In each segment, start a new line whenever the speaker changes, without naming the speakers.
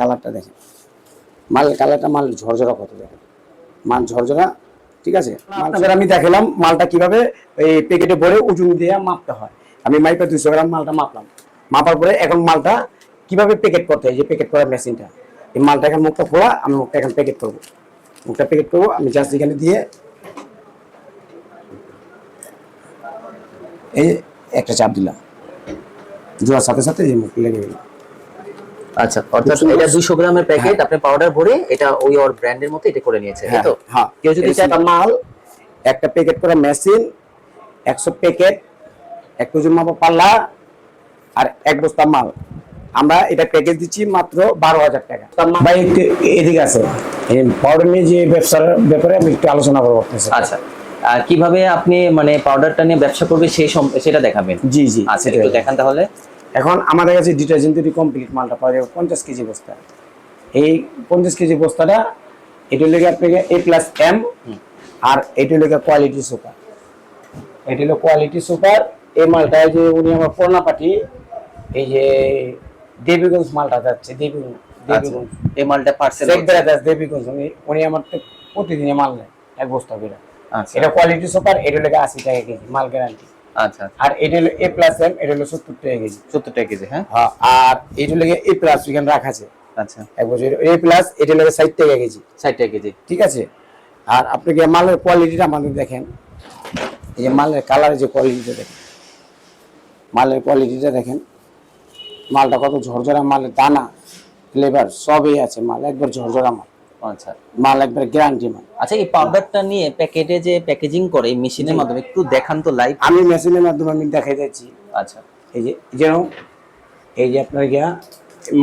কালারটা দেখেন। মালের কালারটা মাল ঝরঝরা কত দেখেন। মাল ঝরঝরা ঠিক আছে? আপনাদের আমি দেখালাম মালটা কীভাবে এই প্যাকেটে ভরে ওজন দিয়ে মাপতে হয়। আমি মাইপে দুইশো গ্রাম মালটা মাপলাম। মাপার পরে এখন মালটা কীভাবে প্যাকেট করতে হয়? যে প্যাকেট করার মেশিনটা এই মালটা এখন মুখটা খোলা আমি মুখটা এখন প্যাকেট করব। মুখটা প্যাকেট করব আমি জাস্ট এখানে দিয়ে এই একটা চাপ দিলাম। জোয়ার সাথে সাথে এই মুখ লেগে গেল।
আচ্ছা অর্থাৎ এটা দুশো গ্রামের প্যাকেট আপনি পাউডার ভরে এটা ওই ওর ব্র্যান্ডের মতো এটা করে নিয়েছে তাই তো?
হ্যাঁ।
কেউ যদি চায়
মাল একটা প্যাকেট করা মেশিন একশো প্যাকেট এক কেজি মাপা পাল্লা আর এক বস্তা মাল। আমরা এটা প্যাকেজ দিচ্ছি মাত্র বারো হাজার টাকা। ভাই একটু এদিকে আছে পাউডার নিয়ে যে ব্যবসার ব্যাপারে আমি একটু আলোচনা করব
আচ্ছা। আর কীভাবে আপনি মানে পাউডারটা নিয়ে ব্যবসা করবে সেই সেটা দেখাবেন।
জি জি।
আচ্ছা একটু দেখান তাহলে।
এখন আমাদের কাছে ডিটারজেন্ট তৈরি কমপ্লিট মালটা পাওয়া যাবে পঞ্চাশ কেজি বস্তা। এই পঞ্চাশ কেজি বস্তাটা এটা লেগে আপনাকে এ প্লাস এম আর এটা লেগে কোয়ালিটি সুপার এটা হলো কোয়ালিটি সুপার এই মালটা যে উনি আমার পুরোনা পার্টি এই যে দেবীগঞ্জ মালটা যাচ্ছে দেবীগঞ্জ দেবীগঞ্জ।
এই মালটা পার্সেল
দেবীগঞ্জ উনি উনি আমার প্রতিদিনে মাল নেয় এক বস্তা করে।
আচ্ছা।
এটা কোয়ালিটি সুপার এটা লেগে আশি টাকা কেজি মাল গ্যারান্টি
আচ্ছা
আর এটা হলো এ প্লাস এম এটা হলো সত্তর টাকা কেজি।
সত্তর টাকা কেজি হ্যাঁ?
হ্যাঁ, আর এটা লেগে এ প্লাস এখানে রাখা আছে।
আচ্ছা।
এক বছর এ প্লাস এটা লেগে ষাট টাকা কেজি।
ষাট টাকা কেজি।
ঠিক আছে? আর আপনাকে মালের কোয়ালিটিটা আমাদের দেখেন? এই যে মালের কালারের যে কোয়ালিটিটা দেখেন। মালের কোয়ালিটিটা দেখেন। মালটা কত ঝরঝরা মালের দানা ফ্লেভার সবই আছে মাল একবার ঝরঝরা মাল।
আচ্ছা
মাল একবার গ্যারান্টি মাল
আচ্ছা এই পাউডারটা নিয়ে প্যাকেটে যে প্যাকেজিং করে এই মেশিনের মাধ্যমে একটু দেখান তো লাইভ
আমি মেশিনের মাধ্যমে আমি দেখাই যাচ্ছি
আচ্ছা।
এই যে যেন এই যে আপনার গিয়া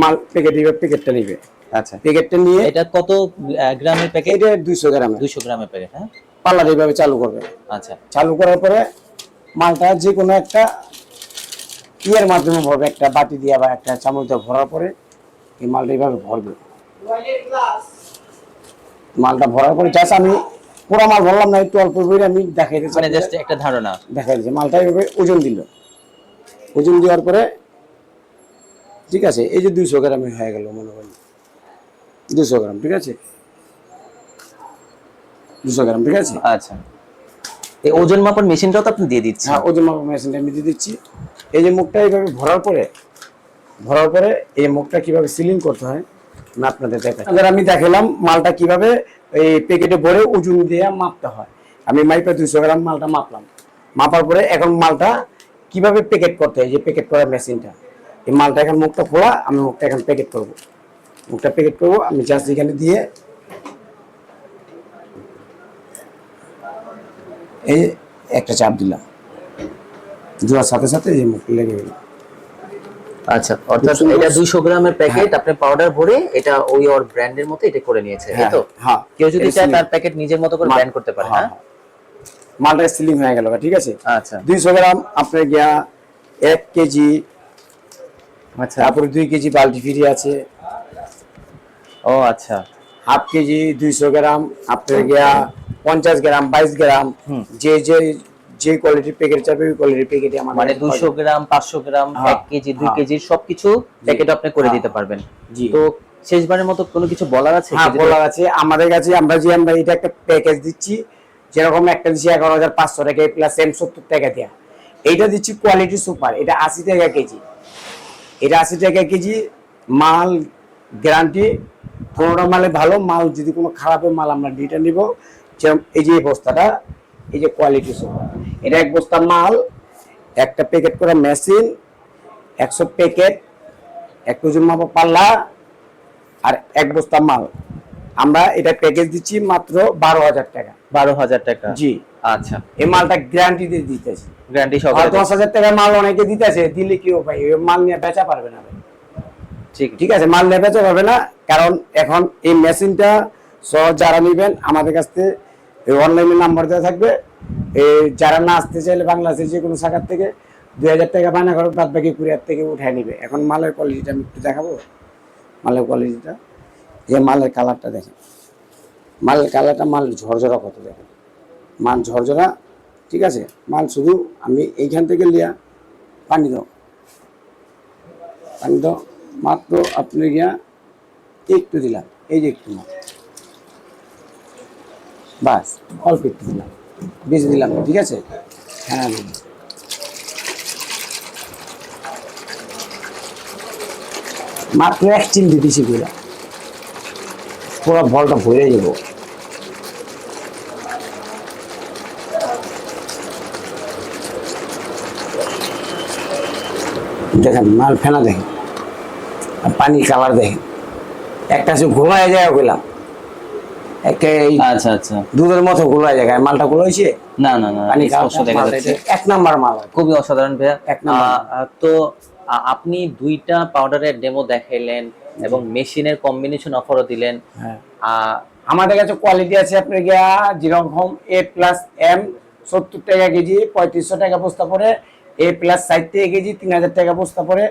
মাল প্যাকেট নিবে প্যাকেটটা নিবে।
আচ্ছা।
প্যাকেটটা নিয়ে
এটা কত গ্রামের প্যাকেট
এটা দুইশো গ্রামের।
দুইশো গ্রামের প্যাকেট হ্যাঁ?
পাল্লার এইভাবে চালু করবে।
আচ্ছা।
চালু করার পরে মালটা যে কোনো একটা ইয়ের মাধ্যমে ভরবে একটা বাটি দিয়ে বা একটা চামচ দিয়ে ভরার পরে এই মালটা এইভাবে ভরবে। মালটা ভরার পরে জাস্ট আমি পুরো মাল ভরলাম না একটু অল্প করে আমি দেখাই দিচ্ছি।
মানে জাস্ট একটা ধারণা।
দেখাই দিচ্ছি মালটা এইভাবে ওজন দিল। ওজন দেওয়ার পরে ঠিক আছে এই যে দুইশো গ্রামে হয়ে গেল মনে করি দুশো গ্রাম ঠিক আছে? দুশো গ্রাম ঠিক আছে?
আচ্ছা। এই ওজন মাপার মেশিনটাও তো আপনি দিয়ে দিচ্ছেন।
হ্যাঁ ওজন মাপা মেশিনটা আমি দিয়ে দিচ্ছি। এই যে মুখটা এইভাবে ভরার পরে ভরার পরে এই মুখটা কীভাবে সিলিং করতে হয় আপনাদের আমি দেখালাম মালটা কীভাবে, এই প্যাকেটে ভরে ওজন দিয়ে মাপতে হয়। আমি মাইপে দুইশো গ্রাম মালটা মাপলাম। মাপার পরে এখন মালটা কীভাবে প্যাকেট করতে হয় যে প্যাকেট করার মেশিনটা। এই মালটা এখন মুখটা খোলা, আমি মুখটা এখন প্যাকেট করব। মুখটা প্যাকেট করব, আমি জাস্ট এখানে দিয়ে এই একটা চাপ দিলাম। জোয়ার সাথে সাথে এই মুখ লেগে গেল।
আচ্ছা অর্থাৎ এটা দুইশো গ্রামের প্যাকেট আপনি পাউডার ভরে এটা ওই ওর ব্র্যান্ডের মতো এটা করে নিয়েছে তাই তো?
হ্যাঁ।
কেউ যদি চায় তার প্যাকেট নিজের মতো করে ব্র্যান্ড করতে পারে হ্যাঁ
মালটা সিলিং হয়ে গেল ঠিক আছে?
আচ্ছা।
দুইশো গ্রাম আপনার গিয়া এক কেজি
আচ্ছা।
তারপরে দুই কেজি বাল্টি ফ্রি আছে।
ও আচ্ছা।
হাফ কেজি দুইশো গ্রাম আপনার গিয়া পঞ্চাশ গ্রাম বাইশ গ্রাম যে যে যে কোয়ালিটির প্যাকেট চাবে ওই কোয়ালিটির প্যাকেটে আমার
মানে দুইশো গ্রাম পাঁচশো গ্রাম
হ্যাঁ,
এক কেজি দুই
হ্যাঁ।
কেজি সবকিছু প্যাকেট আপনি করে
হ্যাঁ।
দিতে পারবেন।
জি।
তো শেষবারের মতো কোনো কিছু বলার আছে?
হ্যাঁ বলার আছে। আমাদের কাছে আমরা যে আমরা এটা একটা প্যাকেজ দিচ্ছি যেরকম একটা দিচ্ছি এগারো হাজার পাঁচশো টাকা প্লাস এম সত্তর টাকা দেওয়া এইটা দিচ্ছি কোয়ালিটি সুপার এটা আশি টাকা কেজি। এটা আশি টাকা কেজি মাল গ্যারান্টি কোনোটা মালে ভালো মাল যদি কোনো খারাপের মাল আমরা ডিটা নিব যেরকম এই যে বস্তাটা এই যে কোয়ালিটি এটা এক বস্তা মাল একটা প্যাকেট করা মেশিন একশো প্যাকেট এক কেজি মাপা পাল্লা আর এক বস্তা মাল। আমরা এটা প্যাকেজ দিচ্ছি মাত্র বারো হাজার টাকা।
বারো হাজার টাকা?
জি।
আচ্ছা।
এই মালটা গ্যারান্টি দিয়ে দিতেছি।
গ্যারান্টি
আর দশ হাজার টাকার মাল অনেকে দিতেছে দিলে কি ভাই ওই মাল নিয়ে বেচা পারবে না ভাই।
ঠিক।
ঠিক আছে মাল নিয়ে বেচা পারবে না কারণ এখন এই মেশিনটা সহ যারা নেবেন আমাদের কাছ থেকে অনলাইনে নাম্বার দেওয়া থাকবে। এই যারা না আসতে চাইলে বাংলাদেশের যে কোনো শাখার থেকে দুই হাজার টাকা বায়না করে বাদ বাকি কুড়িয়ার থেকে উঠায় নিবে। এখন মালের কোয়ালিটিটা আমি একটু দেখাবো। মালের কোয়ালিটিটা যে মালের কালারটা দেখেন। মালের কালারটা মাল ঝরঝরা কত দেখেন। মাল ঝরঝরা, ঠিক আছে? মাল শুধু আমি এইখান থেকে লিয়া পানি দাও। পানি দাও। মাত্র আপনি গিয়া একটু দিলাম। এই যে একটু মাল। বাস, অল্প একটু দিলাম। বেশি দিলাম, ঠিক আছে? হ্যাঁ মাত্র এক চিমটি দিছি দিলাম পুরো বলটা ভরে যাব। দেখেন, মাল ফেনা দেখেন পানি কালার দেখেন। একটা সে ঘুমায় যায় গেলাম
আচ্ছা আচ্ছা।
দুধের মতো ঘোলায় যায় মালটা ঘোলাইছে
না না না
পানি
স্পষ্ট দেখা
কালার
যাচ্ছে।
এক নাম্বার মাল
খুবই অসাধারণ ভাইয়া।
এক নম্বর।
আহ, আহ, তো আপনি দুইটা পাউডারের ডেমো দেখাইলেন এবং মেশিনের কম্বিনেশন অফারও দিলেন।
হ্যাঁ। আমাদের কাছে কোয়ালিটি আছে আপনার গিয়া যেরকম এ প্লাস এম সত্তর টাকা কেজি পঁয়ত্রিশশো টাকা বস্তা পড়ে এ প্লাস ষাট টাকা কেজি তিন হাজার টাকা বস্তা পড়ে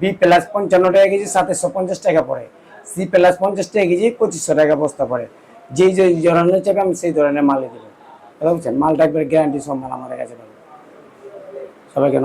বি প্লাস পঞ্চান্ন টাকা কেজি সাতাশশো পঞ্চাশ টাকা পড়ে সি প্লাস পঞ্চাশ টাকা কেজি পঁচিশশো টাকা বস্তা পড়ে যেই যে ধরনের চাইবে আমি সেই ধরনের মাল দেবো বুঝছেন? মালটা একবার গ্যারান্টি সম্মান আমাদের কাছে সবাইকে